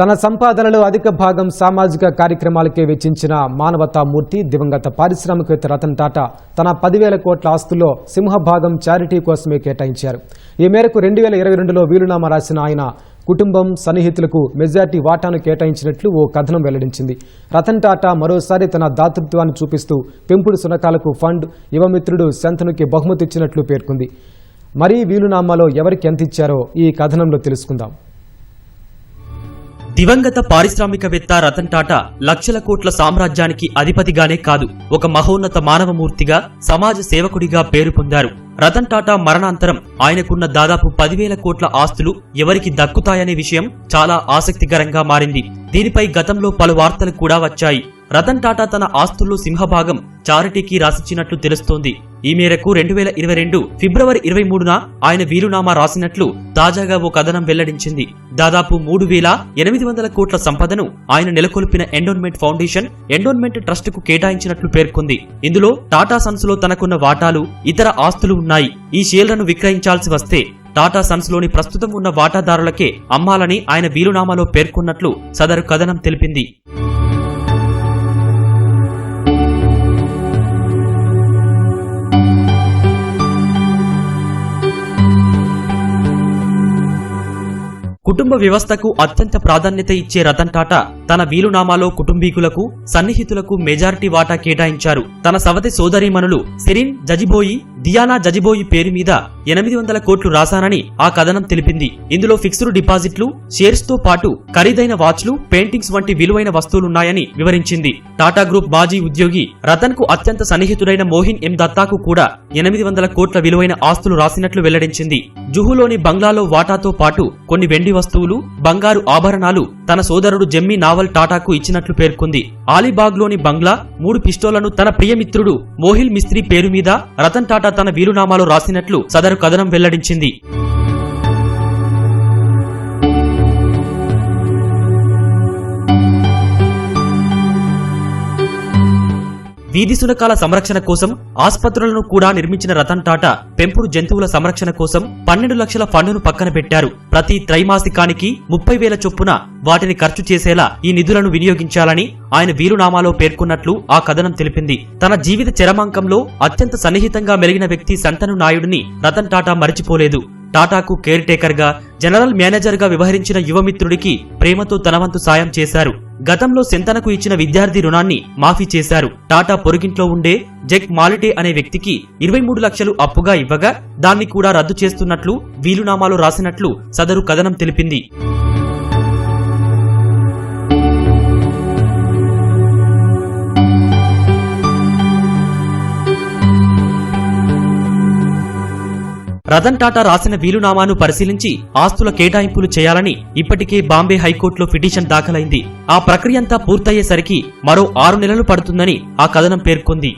తన సంపాదనలో అధిక భాగం సామాజిక కార్యక్రమాలకే వెచ్చించిన మానవతామూర్తి దివంగత పారిశ్రామికవేత్త రతన్ టాటా తన పదివేల కోట్ల ఆస్తుల్లో సింహభాగం చారిటీ కోసమే కేటాయించారు. ఈ మేరకు రెండు వేల ఇరవై రెండులో వీలునామా రాసిన ఆయన కుటుంబం సన్నిహితులకు మెజార్టీ వాటాను కేటాయించినట్లు ఓ కథనం వెల్లడించింది. రతన్ టాటా మరోసారి తన దాతృత్వాన్ని చూపిస్తూ పెంపుడు సునకాలకు ఫండ్ యువమిత్రుడు శంతనుకి బహుమతి ఇచ్చినట్లు పేర్కొంది. మరీ వీలునామాలో ఎవరికి ఎంత ఇచ్చారో ఈ కథనంలో తెలుసుకుందాం. దివంగత పారిశ్రామికవేత్త రతన్ టాటా లక్షల కోట్ల సామ్రాజ్యానికి అధిపతిగానే కాదు ఒక మహోన్నత మానవమూర్తిగా సమాజ సేవకుడిగా పేరు పొందారు. రతన్ టాటా మరణాంతరం ఆయనకున్న దాదాపు పదివేల కోట్ల ఆస్తులు ఎవరికి దక్కుతాయనే విషయం చాలా ఆసక్తికరంగా మారింది. దీనిపై గతంలో పలు వార్తలు కూడా వచ్చాయి. రతన్ టాటా తన ఆస్తుల్లో సింహభాగం చారిటీకి రాసిచ్చినట్లు తెలుస్తోంది. ఈ మేరకు రెండు వేల ఇరవై రెండు ఫిబ్రవరి ఇరవై మూడున ఆయన వీలునామా రాసినట్లు తాజాగా ఓ కథనం వెల్లడించింది. దాదాపు మూడు వేల ఎనిమిది వందల కోట్ల సంపదను ఆయన నెలకొల్పిన ఎండోన్మెంట్ ఫౌండేషన్ ఎండోన్మెంట్ ట్రస్ట్కు కేటాయించినట్లు పేర్కొంది. ఇందులో టాటా సన్స్లో తనకున్న వాటాలు ఇతర ఆస్తులు ఉన్నాయి. ఈ షేర్లను విక్రయించాల్సి వస్తే టాటా సన్స్లోని ప్రస్తుతం ఉన్న వాటాదారులకే అమ్మాలని ఆయన వీలునామాలో పేర్కొన్నట్లు సదరు కథనం తెలిపింది. కుటుంబ వ్యవస్థకు అత్యంత ప్రాధాన్యత ఇచ్చే రతన్ టాటా తన వీలునామాలో కుటుంబీకులకు సన్నిహితులకు మెజారిటీ వాటా కేటాయించారు. తన సవతి సోదరీమణులు సెరిన్ జజిబోయి దియానా జజిబోయి పేరు మీద ఎనిమిది వందల కోట్లు రాశానని ఆ కథనం తెలిపింది. ఇందులో ఫిక్స్డ్ డిపాజిట్లు షేర్స్తో పాటు ఖరీదైన వాచ్లు పెయింటింగ్స్ వంటి విలువైన వస్తువులున్నాయని వివరించింది. టాటా గ్రూప్ మాజీ ఉద్యోగి రతన్కు అత్యంత సన్నిహితుడైన మోహిన్ ఎం దత్తాకు కూడా ఎనిమిది వందల కోట్ల విలువైన ఆస్తులు రాసినట్లు వెల్లడించింది. జుహులోని బంగ్లాలో వాటాతో పాటు కొన్ని వెండి వస్తువులు బంగారు ఆభరణాలు తన సోదరుడు జెమ్మీ నావల్ టాటాకు ఇచ్చినట్లు పేర్కొంది. ఆలీబాగ్లోని బంగ్లా మూడు పిస్టోలను తన ప్రియమిత్రుడు మోహిల్ మిస్త్రీ పేరు మీద రతన్ టాటా తన వీలునామాలో రాసినట్లు సదరు కథనం వెల్లడించింది. వీధి సునకాల సంరక్షణ కోసం ఆసుపత్రులను కూడా నిర్మించిన రతన్ టాటా పెంపుడు జంతువుల సంరక్షణ కోసం పన్నెండు లక్షల ఫండును పక్కన పెట్టారు. ప్రతి త్రైమాసికానికి ముప్పై వేల చొప్పున వాటిని ఖర్చు చేసేలా ఈ నిధులను వినియోగించాలని ఆయన వీరునామాలో పేర్కొన్నట్లు ఆ కథనం తెలిపింది. తన జీవిత చరమాంకంలో అత్యంత సన్నిహితంగా మెలిగిన వ్యక్తి సంతను నాయుడిని రతన్ టాటా మరిచిపోలేదు. టాటాకు కేర్ టేకర్గా జనరల్ మేనేజర్గా వ్యవహరించిన యువమిత్రుడికి ప్రేమతో తనవంతు సాయం చేశారు. గతంలో సెంతనకు ఇచ్చిన విద్యార్థి రుణాన్ని మాఫీ చేశారు. టాటా పొరుగింట్లో ఉండే జెక్ మాలిటే అనే వ్యక్తికి ఇరవై మూడు లక్షలు అప్పుగా ఇవ్వగా దాన్ని కూడా రద్దు చేస్తున్నట్లు వీలునామాలో రాసినట్లు సదరు కథనం తెలిపింది. రతన్ టాటా రాసిన వీలునామాను పరిశీలించి ఆస్తుల కేటాయింపులు చేయాలని ఇప్పటికే బాంబే హైకోర్టులో పిటిషన్ దాఖలైంది. ఆ ప్రక్రియంతా పూర్తయ్యేసరికి మరో ఆరు నెలలు పడుతుందని ఆ కథనం పేర్కొంది.